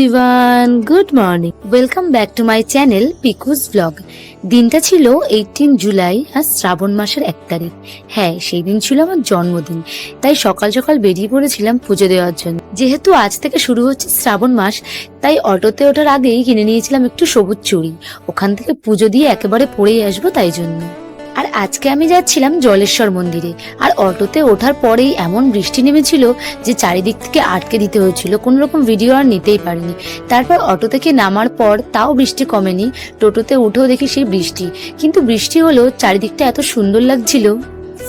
Everyone good morning welcome back to my channel Piku's vlog দিনটা ছিল eighteen July আর শ্রাবণ মাসের এক তারিখ। হ্যাঁ সেই দিন ছিল আমার জন্মদিন। তাই সকাল সকাল বেরিয়ে পড়েছিলাম পুজো দেওয়ার জন্য। যেহেতু আজ থেকে শুরু হচ্ছে শ্রাবণ মাস, তাই অটোতে ওঠার আগেই কিনে নিয়েছিলাম একটু সবুজ চুড়ি। ওখান থেকে পুজো দিয়ে একেবারে পরেই আসব তাই জন্য। আর আজকে আমি যাচ্ছিলাম জলেশ্বর মন্দিরে। আর অটোতে ওঠার পরেই এমন বৃষ্টি নেমেছিল যে চারিদিক থেকে আটকে দিতে হয়েছিল। কোনো রকম ভিডিও আর নিতেই পারিনি। তারপর অটো থেকে নামার পর তাও বৃষ্টি কমেনি। টোটোতে উঠেও দেখি সেই বৃষ্টি। কিন্তু বৃষ্টি হলো চারিদিকটা এত সুন্দর লাগছিল।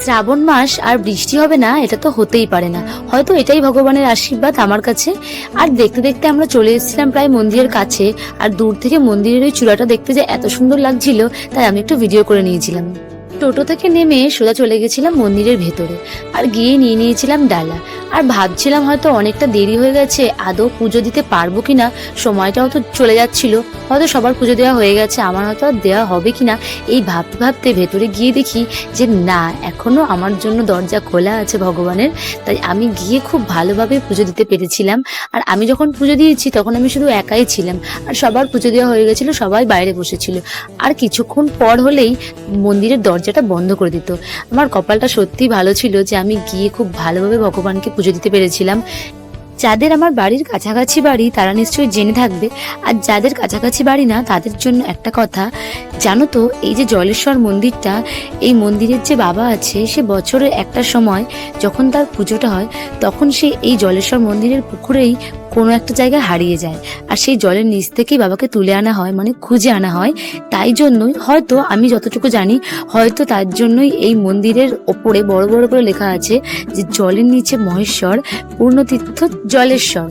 শ্রাবণ মাস আর বৃষ্টি হবে না, এটা তো হতেই পারে না। হয়তো এটাই ভগবানের আশীর্বাদ আমার কাছে। আর দেখতে দেখতে আমরা চলে এসেছিলাম প্রায় মন্দিরের কাছে। আর দূর থেকে মন্দিরের ওই চূড়াটা দেখতে যে এত সুন্দর লাগছিল, তাই আমি একটু ভিডিও করে নিয়েছিলাম। টোটো থেকে নেমে সোজা চলে গেছিলাম মন্দিরের ভেতরে। আর গিয়ে নিয়ে নিয়েছিলাম ডালা। আর ভাবছিলাম হয়তো অনেকটা দেরি হয়ে গেছে, আদৌ পুজো দিতে পারব কিনা? সময়টাও তো চলে যাচ্ছিল। হয়তো সবার পুজো দেওয়া হয়ে গেছে, আমার হয়তো আর দেওয়া হবে কিনা? এই ভাবতে ভাবতে ভেতরে গিয়ে দেখি যে, না, এখনও আমার জন্য দরজা খোলা আছে ভগবানের। তাই আমি গিয়ে খুব ভালোভাবে পুজো দিতে পেরেছিলাম। আর আমি যখন পুজো দিয়েছি, তখন আমি শুধু একাই ছিলাম। আর সবার পুজো দেওয়া হয়ে গেছিল, সবাই বাইরে বসেছিল। আর কিছুক্ষণ পর হলেই মন্দিরের দরজাটা বন্ধ করে দিত। আমার কপালটা সত্যি ভালো ছিল যে আমি গিয়ে খুব ভালোভাবে ভগবানকে পুজো দিতে পেরেছিলাম। যাদের আমার বাড়ির কাছাকাছি বাড়ি, তারা নিশ্চয়ই জেনে থাকবে। আর যাদের কাছাকাছি বাড়ি না, তাদের জন্য একটা কথা। জানো তো, এই যে জলেশ্বর মন্দিরটা, এই মন্দিরের যে বাবা আছে, সে বছরের একটা সময় যখন তার পুজোটা হয়, তখন সে এই জলেশ্বর মন্দিরের পুকুরেই কোনো একটা জায়গায় হারিয়ে যায়। আর সেই জলের নিচ থেকেই বাবাকে তুলে আনা হয় মানে খুঁজে আনা হয়। তাই জন্যই হয়তো, আমি যতটুকু জানি, হয়তো তার জন্যই এই মন্দিরের ওপরে বড় বড় করে লেখা আছে যে, জলের নিচে মহেশ্বর পূর্ণতীর্থ জলেশ্বর।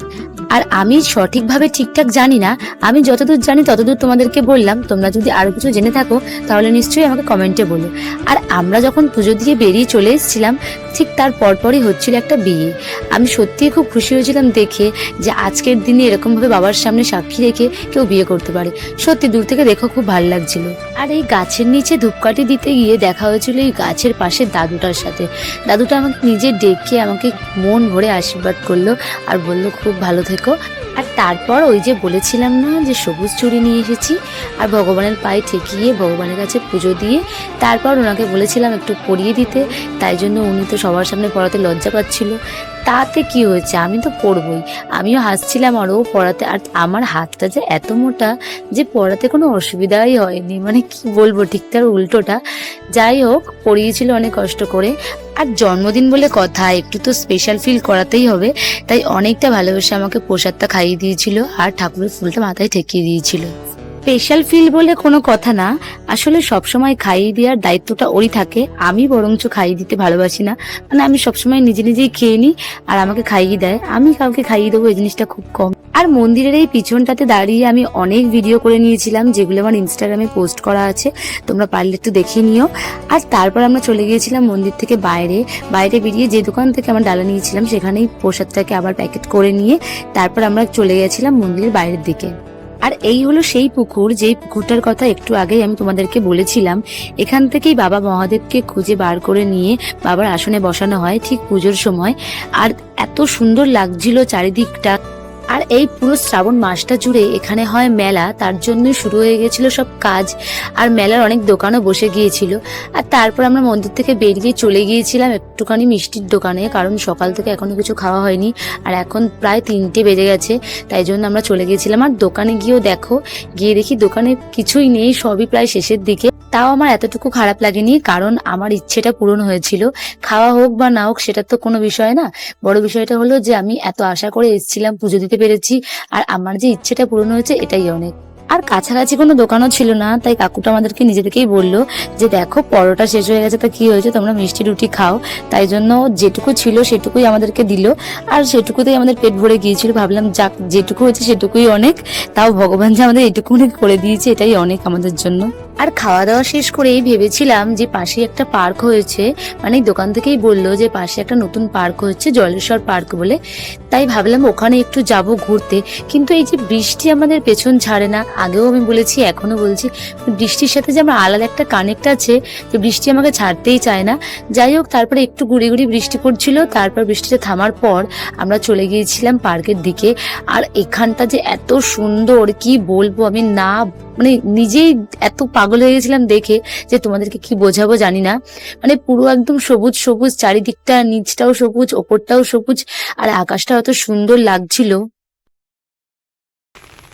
আর আমি সঠিকভাবে ঠিকঠাক জানি না, আমি যতদূর জানি ততদূর তোমাদেরকে বললাম, তোমরা যদি আরও কিছু জেনে থাকো, তাহলে নিশ্চয়ই আমাকে কমেন্টে বলো। আর আমরা যখন পুজো দিয়ে বেরিয়ে চলে এসেছিলাম, ঠিক তার পরপরই হচ্ছিল একটা বিয়ে। আমি সত্যিই খুব খুশি হয়েছিলাম দেখে যে আজকের দিনে এরকমভাবে বাবার সামনে সাক্ষী রেখে কেউ বিয়ে করতে পারে। সত্যি দূর থেকে দেখো খুব ভালো লাগছিল। আর এই গাছের নিচে ধূপকাঠি দিতে গিয়ে দেখা হয়েছিল এই গাছের পাশে দাদুটার সাথে। দাদুটা আমাকে নিজে ডেকে আমাকে মন ভরে আশীর্বাদ করল আর বলল, খুব ভালো থেকো। আর তারপর ওই যে বলেছিলাম না যে সবুজ চুড়ি নিয়ে এসেছি, আর ভগবানের পায়ে ঠেকিয়ে ভগবানের কাছে পুজো দিয়ে তারপর ওনাকে বলেছিলাম একটু পরিয়ে দিতে, তাই জন্য উনি তো সবার সামনে পড়াতে লজ্জা পাচ্ছিল। তাতে কি হয়েছে? আমি তো পড়বই। আমিও হাসছিলাম আর ও পড়াতে। আর আমার হাতটা যে এত মোটা যে পড়াতে কোনো অসুবিধাই হয়নি। মানে কি বলব, ঠিক তার উল্টোটা। যাই হোক, পড়িয়েছিল অনেক কষ্ট করে। আর জন্মদিন বলে কথা, একটু তো স্পেশাল ফিল করাতেই হবে। তাই অনেকটা ভালোবেসে আমাকে প্রসাদটা খাইয়ে দিয়েছিল। আর ঠাকুরের ফুলটা মাথায় ঠেকিয়ে দিয়েছিল। স্পেশাল ফিল বলে কোনো কথা না। আসলে সবসময় খাইয়ে দেওয়ার দায়িত্বটা ওরই থাকে। আমি বরঞ্চ খাইয়ে দিতে ভালোবাসি না। মানে আমি সবসময় নিজে নিজেই খেয়ে নিই আর আমাকে খাইয়ে দেয়। আমি কাউকে খাইয়ে দেবো এই জিনিসটা খুব কম। আর মন্দিরের এই পিছনটাতে দাঁড়িয়ে আমি অনেক ভিডিও করে নিয়েছিলাম, যেগুলো আমার ইনস্টাগ্রামে পোস্ট করা আছে। তোমরা পারলে একটু দেখে নিও। আর তারপর আমরা চলে গিয়েছিলাম মন্দির থেকে বাইরে। বাইরে বেরিয়ে যে দোকান থেকে আমরা ডালা নিয়েছিলাম, সেখানেই প্রসাদটাকে আবার প্যাকেট করে নিয়ে তারপর আমরা চলে গেছিলাম মন্দিরের বাইরের দিকে। আর এই হলো সেই পুকুর যেই পুকুরটার কথা একটু আগেই আমি তোমাদেরকে বলেছিলাম। এখান থেকেই বাবা মহাদেবকে খুঁজে বার করে নিয়ে বাবার আসনে বসানো হয় ঠিক পুজোর সময়। আর এত সুন্দর লাগছিল চারিদিকটা। আর এই পুরো শ্রাবণ মাসটা জুড়ে এখানে হয় মেলা, তার জন্যই শুরু হয়ে গেছিল সব কাজ। আর মেলার অনেক দোকানও বসে গিয়েছিল। আর তারপর আমরা মন্দির থেকে বেরিয়ে চলে গিয়েছিলাম একটুখানি মিষ্টির দোকানে, কারণ সকাল থেকে এখনও কিছু খাওয়া হয়নি। আর এখন প্রায় তিনটে বেজে গেছে, তাই জন্য আমরা চলে গিয়েছিলাম। আর দোকানে গিয়েও দেখো, গিয়ে দেখি দোকানে কিছুই নেই, সবই প্রায় শেষের দিকে। তাও আমার এতটুকু খারাপ লাগেনি, কারণ আমার ইচ্ছেটা পূরণ হয়েছিল। খাওয়া হোক বা না হোক, সেটা তো কোনো বিষয় না। বড় বিষয়টা হলো যে আমি এত আশা করে এসেছিলাম পুজো দিতে পেরেছি। আর আমার যে ইচ্ছেটা পূরণ হয়েছে এটাই অনেক। আর কাছাকাছি কোনো দোকানও ছিল না, তাই কাকুটা আমাদেরকে নিজে থেকেই বলল যে, দেখো, পরোটা শেষ হয়ে গেছে, তা কি হয়েছে? তোমরা মিষ্টি রুটি খাও। তাই জন্য যেটুকু ছিল সেটুকুই আমাদেরকে দিল। আর সেটুকুতেই আমাদের পেট ভরে গিয়েছিল। ভাবলাম, যাক, যেটুকু হয়েছে সেটুকুই অনেক। তাও ভগবান যে আমাদের এটুকুনি করে দিয়েছে, এটাই অনেক আমাদের জন্য। আর খাওয়া দাওয়া শেষ করেই ভেবেছিলাম যে পাশে একটা পার্ক হয়েছে। মানে দোকান থেকেই বলল যে পাশে একটা নতুন পার্ক হচ্ছে জলেশ্বর পার্ক বলে। তাই ভাবলাম ওখানে একটু যাব ঘুরতে। কিন্তু এই যে বৃষ্টি আমাদের পেছন ছাড়ে না, আগেও আমি বলেছি এখনও বলছি, বৃষ্টির সাথে যে আমার আলাদা একটা কানেক্ট আছে যে বৃষ্টি আমাকে ছাড়তেই চায় না। যাই হোক, তারপরে একটু গুড়ি গুড়ি বৃষ্টি পড়ছিল, তারপর বৃষ্টিটা থামার পর আমরা চলে গিয়েছিলাম পার্কের দিকে। আর এখানটা যে এত সুন্দর, কি বলব আমি, না মানে নিজেই এত পাগল হয়ে গেছিলাম দেখে যে তোমাদেরকে কি বোঝাবো জানি না। মানে পুরো একদম সবুজ সবুজ, চারিদিকটা নিচটাও সবুজ, ওপরটাও সবুজ, আর আকাশটা এত সুন্দর লাগছিল।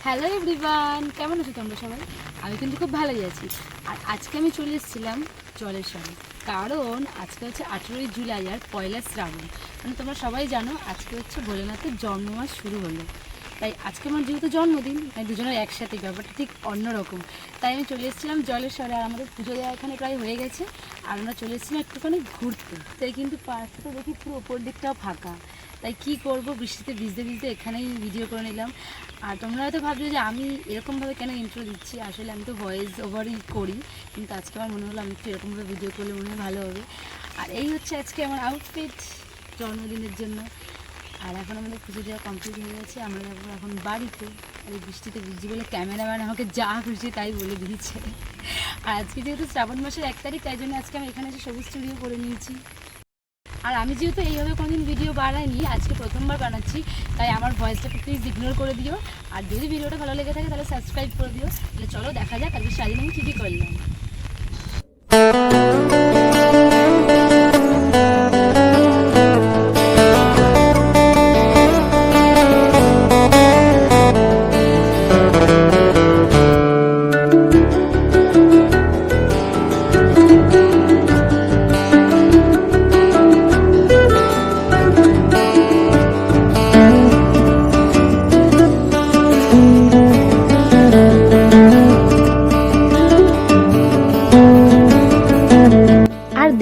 হ্যালো এভরিওয়ান কেমন আছো তোমরা সবাই? আমি কিন্তু খুব ভালোই আছি। আর আজকে আমি চলে এসেছিলাম জলের সঙ্গে। কারণ আজকে হচ্ছে আঠেরোই জুলাই, আর পয়লা শ্রাবণ। মানে তোমরা সবাই জানো, আজকে হচ্ছে ভোলেনাথের জন্মমাস শুরু হলো। তাই আজকে আমার যেহেতু জন্মদিন, তাই দুজনের একসাথে ব্যাপারটা ঠিক অন্যরকম। তাই আমি চলে এসেছিলাম জলেশ্বরে, আর আমাদের পুজো দেওয়া এখানে প্রায় হয়ে গেছে, আর আমরা চলে এসেছিলাম একটুখানি ঘুরতে। তাই কিন্তু পার্কটা দেখি পুরো ওপর দিকটাও ফাঁকা। তাই কি করব, বৃষ্টিতে ভিজতে ভিজতে এখানেই ভিডিও করে নিলাম। আর তোমরা হয়তো ভাবছ যে আমি এরকমভাবে কেন ইন্ট্রো দিচ্ছি? আসলে আমি তো ভয়েস ওভারই করি, কিন্তু আজকে আমার মনে হলো আমি একটু এরকমভাবে ভিডিও করলে মনে হয় ভালো হবে। আর এই হচ্ছে আজকে আমার আউটফিট জন্মদিনের জন্য। আর এখন আমাদের পুজো দেওয়া কমপ্লিট হয়ে গেছে। আমরা যাব এখন বাড়িতে। এই বৃষ্টিতে ভিজি বলে ক্যামেরাম্যান আমাকে যা খুশি তাই বলে দিয়েছে। আজকে যেহেতু শ্রাবণ মাসের এক তারিখ, তাই জন্য আজকে আমি এখানে এসে সবুজ স্টুডিও করে নিয়েছি। আর আমি যেহেতু এইভাবে কোনোদিন ভিডিও বানাইনি, আজকে প্রথমবার বানাচ্ছি, তাই আমার ভয়েসটা প্লিজ ইগনোর করে দিও। আর যদি ভিডিওটা ভালো লেগে থাকে, তাহলে সাবস্ক্রাইব করে দিও। তাহলে চলো দেখা যাক, আজকে সারাদিন আমি কী কী করলাম।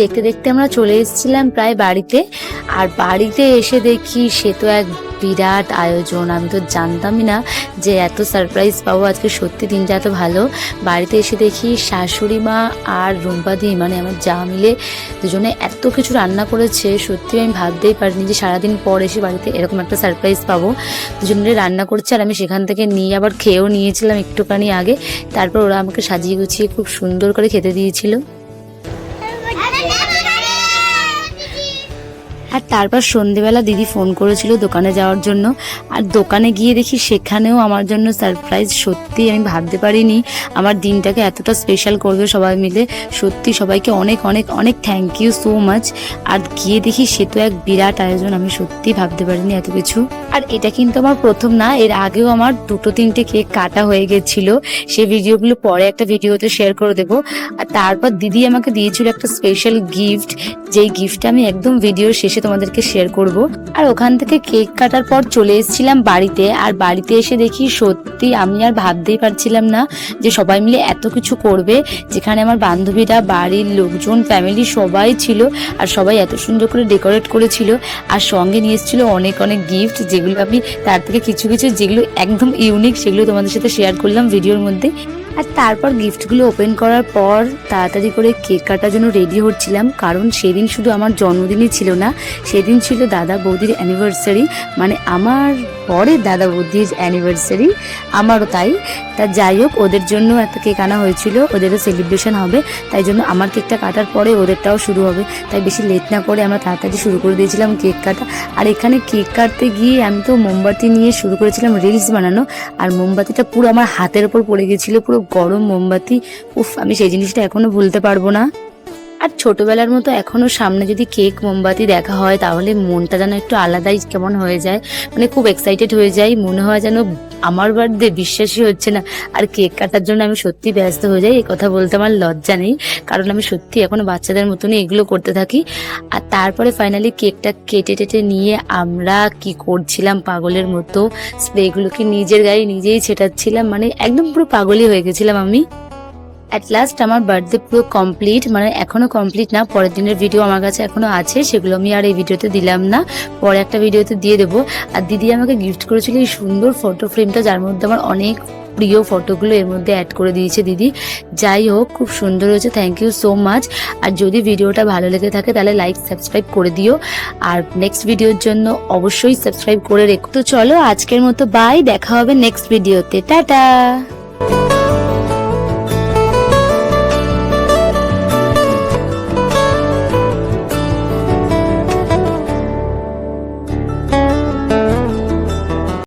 দেখতে দেখতে আমরা চলে এসেছিলাম প্রায় বাড়িতে। আর বাড়িতে এসে দেখি সে তো এক বিরাট আয়োজন। আমি তো জানতামই না যে এত সারপ্রাইজ পাবো আজকে। সত্যি দিনটা এত ভালো। বাড়িতে এসে দেখি শাশুড়ি মা আর রুম্পাদি মানে আমার যা মিলে দুজনে এত কিছু রান্না করেছে। সত্যি আমি ভাবতেই পারিনি যে সারাদিন পর এসে বাড়িতে এরকম একটা সারপ্রাইজ পাবো। দুজন রান্না করছে আর আমি সেখান থেকে নিয়ে আবার খেয়েও নিয়েছিলাম একটুখানি আগে। তারপর ওরা আমাকে সাজিয়ে গুছিয়ে খুব সুন্দর করে খেতে দিয়েছিল। আর তারপর সন্ধেবেলা দিদি ফোন করেছিল দোকানে যাওয়ার জন্য। আর দোকানে গিয়ে দেখি সেখানেও আমার জন্য সারপ্রাইজ সত্যি আমি ভাবতে পারিনি। আমার দিনটাকে এতটা স্পেশাল করবে সবাই মিলে। সত্যি সবাইকে অনেক অনেক অনেক থ্যাংক ইউ সো মাচ আর গিয়ে দেখি সে তো এক বিরাট আয়োজন, আমি সত্যি ভাবতে পারিনি এত কিছু। আর এটা কিন্তু আমার প্রথম না, এর আগেও আমার দুটো তিনটে কেক কাটা হয়ে গেছিল। সেই ভিডিওগুলো পরে একটা ভিডিওতে শেয়ার করে দেবো। আর তারপর দিদি আমাকে দিয়েছিল একটা স্পেশাল গিফট যেই গিফটটা আমি একদম ভিডিওর শেষে তোমাদেরকে শেয়ার করব। আর ওখান থেকে কেক কাটার পর চলে এসেছিলাম বাড়িতে, আর বাড়িতে এসে দেখি সত্যি আমি আর ভাবতেই পারছিলাম না যে সবাই মিলে এত কিছু করবে, যেখানে আমার বান্ধবীরা, বাড়ির লোকজন ফ্যামিলি সবাই ছিল, আর সবাই এত সুন্দর করে ডেকোরেট করেছিল। আর সঙ্গে নিয়ে এসেছিল অনেক অনেক গিফট যেগুলো আমি তার থেকে কিছু কিছু যেগুলো একদম ইউনিক সেগুলো তোমাদের সাথে শেয়ার করলাম ভিডিওর মধ্যে। আর তারপর গিফটগুলো ওপেন করার পর তাড়াতাড়ি করে কেক কাটার জন্য রেডি হচ্ছিলাম, কারণ সেদিন শুধু আমার জন্মদিনই ছিল না, সেদিন ছিল দাদা বৌদির অ্যানিভার্সারি মানে আমার পরের দাদা বৌদির অ্যানিভার্সারি আমারও তাই। তা যাই হোক, ওদের জন্য একটা কেক আনা হয়েছিল, ওদেরও সেলিব্রেশন হবে, তাই জন্য আমার কেকটা কাটার পরে ওদেরটাও শুরু হবে। তাই বেশি লেট না করে আমরা তাড়াতাড়ি শুরু করে দিয়েছিলাম কেক কাটা। আর এখানে কেক কাটতে গিয়ে আমি তো মোমবাতি নিয়ে শুরু করেছিলাম রিলস বানানো, আর মোমবাতিটা পুরো আমার হাতের ওপর পড়ে গেছিল, পুরো গরম মোমবাতি উফ আমি সেই জিনিসটা এখনও ভুলতে পারব না। আর ছোটবেলার মতো এখনও সামনে যদি কেক, মোমবাতি দেখা হয়, তাহলে মনটা যেন একটু আলাদাই কেমন হয়ে যায়। মানে খুব এক্সাইটেড হয়ে যাই, মনে হয় যেন আমার বার্থডে বিশ্বাসই হচ্ছে না। আর কেক কাটার জন্য আমি সত্যি ব্যস্ত হয়ে যাই এই কথা বলতে আমার লজ্জা নেই। কারণ আমি সত্যি এখনও বাচ্চাদের মতনই এগুলো করতে থাকি। আর তারপরে ফাইনালি কেকটা কেটে টেটে নিয়ে আমরা কি করছিলাম পাগলের মতো স্প্রেগুলোকে নিজের গায়ে নিজেই ছেটাচ্ছিলাম। মানে একদম পুরো পাগলই হয়ে গেছিলাম আমি। অ্যাট লাস্ট আমার বার্থডে পুরো কমপ্লিট মানে এখনও কমপ্লিট না, পরের দিনের ভিডিও আমার কাছে এখনও আছে, সেগুলো আমি আর এই ভিডিওতে দিলাম না। পরে একটা ভিডিওতে দিয়ে দেবো। আর দিদি আমাকে গিফট করেছিল এই সুন্দর ফটো ফ্রেমটা যার মধ্যে আমার অনেক প্রিয় ফটোগুলো এর মধ্যে অ্যাড করে দিয়েছে দিদি। যাই হোক, খুব সুন্দর হয়েছে থ্যাংক ইউ সো মাচ আর যদি ভিডিওটা ভালো লেগে থাকে, তাহলে লাইক সাবস্ক্রাইব করে দিও। আর নেক্সট ভিডিওর জন্য অবশ্যই সাবস্ক্রাইব করে রেখো। তো চলো আজকের মতো বাই দেখা হবে নেক্সট ভিডিওতে টাটা!